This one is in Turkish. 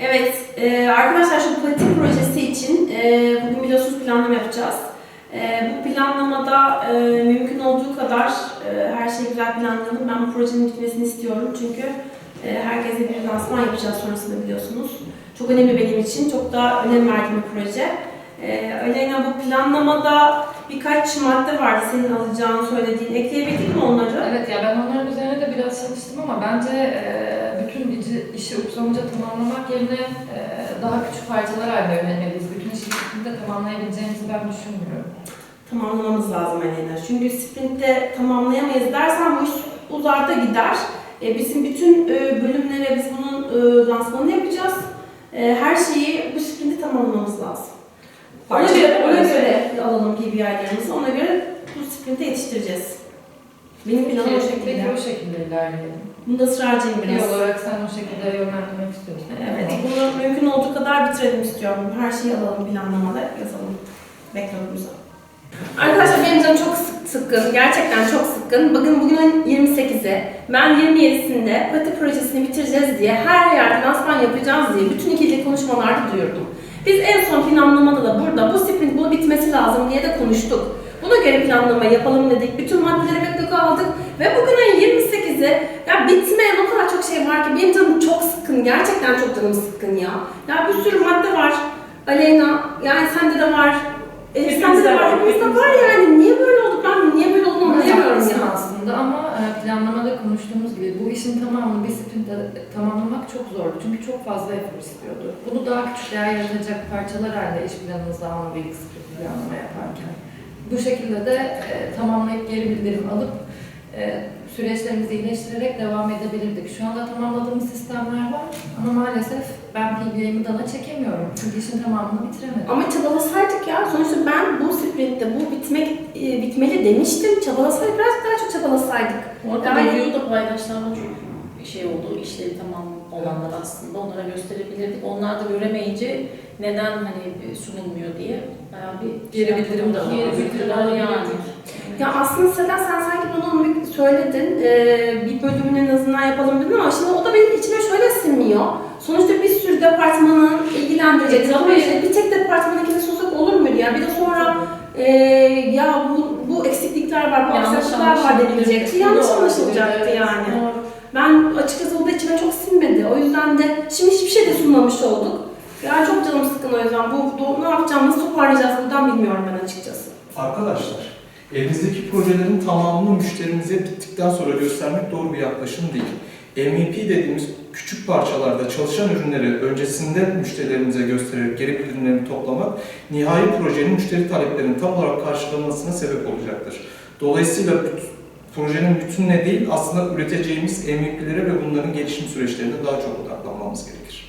Evet, e, arkadaşlar şu pratik projesi için e, bugün biliyorsunuz planlama yapacağız. E, bu planlamada e, mümkün olduğu kadar e, her şeyi güzel planlayalım. Ben bu projenin bitmesini istiyorum çünkü e, herkese bir lansman yapacağız sonrasında biliyorsunuz. Çok önemli benim için, çok da önem verdiğim bir proje. E, Aleyna bu planlamada birkaç madde vardı senin alacağını söylediğin. Ekleyebildik mi onları? Evet ya ben onların üzerine de biraz çalıştım ama bence e, bütün işi, uçlamışa tamamlamak yerine e, daha küçük parçalar haline yönelmeliyiz. Bütün işi bitirdiğinde tamamlayabileceğimizi ben düşünmüyorum. tamamlamamız lazım Aleyna. Çünkü sprintte tamamlayamayız dersen bu iş uzar da gider. E, bizim bütün e, bölümlere biz bunun e, lansmanını yapacağız. E, her şeyi bu sprintte tamamlamamız lazım. Ona göre, ona göre alalım KPI'lerimizi. Ona göre bu sprinte yetiştireceğiz. Benim planım o şekilde. peki o şekilde ilerleyelim. Bunda ısrarcıyım biraz. olarak sen o şekilde yönlendirmek istiyorsun. Evet, bunu mümkün olduğu kadar bitirelim istiyorum. Her şeyi alalım planlamada, yazalım backload'umuza. Arkadaşlar benim canım çok sık- sıkkın, gerçekten çok sıkkın. Bugün bugün ayın 28'i. Ben 27'sinde Pati projesini bitireceğiz diye, her yerde lansman yapacağız diye bütün ikili konuşmalarda duyurdum. Biz en son planlamada da burada bu sprint bu bitmesi lazım diye de konuştuk. Buna göre planlama yapalım dedik. Bütün maddeleri backlog'a aldık. Ve bugün ayın 28'i. Ya bitmeyen o kadar çok şey var ki benim canım çok sıkkın. Gerçekten çok canım sıkkın ya. Ya bir sürü madde var. Aleyna, yani sende de var. Elif sende de var. Hepimizde var yani. Niye böyle olduk ben? Niye böyle olduğunu anlayamıyorum Haklısın ya. aslında ama e, planlamada konuştuğumuz gibi bu işin tamamını bir sprintte tamamlamak çok zordu. Çünkü çok fazla efor istiyordu. Bunu daha küçük değer yaratacak parçalar halinde iş planınızda almalıydık sprint planlama yaparken. Bu şekilde de e, tamamlayıp geri bildirim alıp e, süreçlerimizi iyileştirerek devam edebilirdik. Şu anda tamamladığımız sistemler var ama maalesef ben PBA'yı dana çekemiyorum. Çünkü işin tamamını bitiremedim. Ama çabalasaydık ya. Sonuçta ben bu sprintte bu bitmek e, bitmeli demiştim. Çabalasaydık biraz daha çok çabalasaydık. Orada Yani- videoda paylaşılan çok şey oldu, işleri tamam olanlar aslında onlara gösterebilirdik. Onlar da göremeyince neden hani sunulmuyor diye bayağı bir Geri bildirim de Geri yani. Ya aslında Seda sen sanki bunu söyledin, ee, bir bölümünü en azından yapalım dedin ama şimdi o da benim içime şöyle sinmiyor. Sonuçta bir sürü departmanın ilgilendirecek. E. Ama işte bir tek departmana sunsak olur muydu ya? Bir de sonra ee, ya bu, bu eksiklikler var, bu Yanlış aksaklıklar var denilecekti. Yanlış anlaşılacaktı yani. Ben açıkçası o içime çok sinmedi. O yüzden de şimdi hiçbir şey de sunmamış olduk. Yani çok canım sıkkın o yüzden. Bu, bu ne yapacağım, nasıl toparlayacağız buradan bilmiyorum ben açıkçası. Arkadaşlar, elinizdeki projelerin tamamını müşterimize bittikten sonra göstermek doğru bir yaklaşım değil. MVP dediğimiz küçük parçalarda çalışan ürünleri öncesinde müşterilerimize göstererek geri bildirimlerini toplamak, nihai projenin müşteri taleplerinin tam olarak karşılanmasına sebep olacaktır. Dolayısıyla projenin bütününe değil, aslında üreteceğimiz MVP'lere ve bunların gelişim süreçlerine daha çok odaklanmamız gerekir.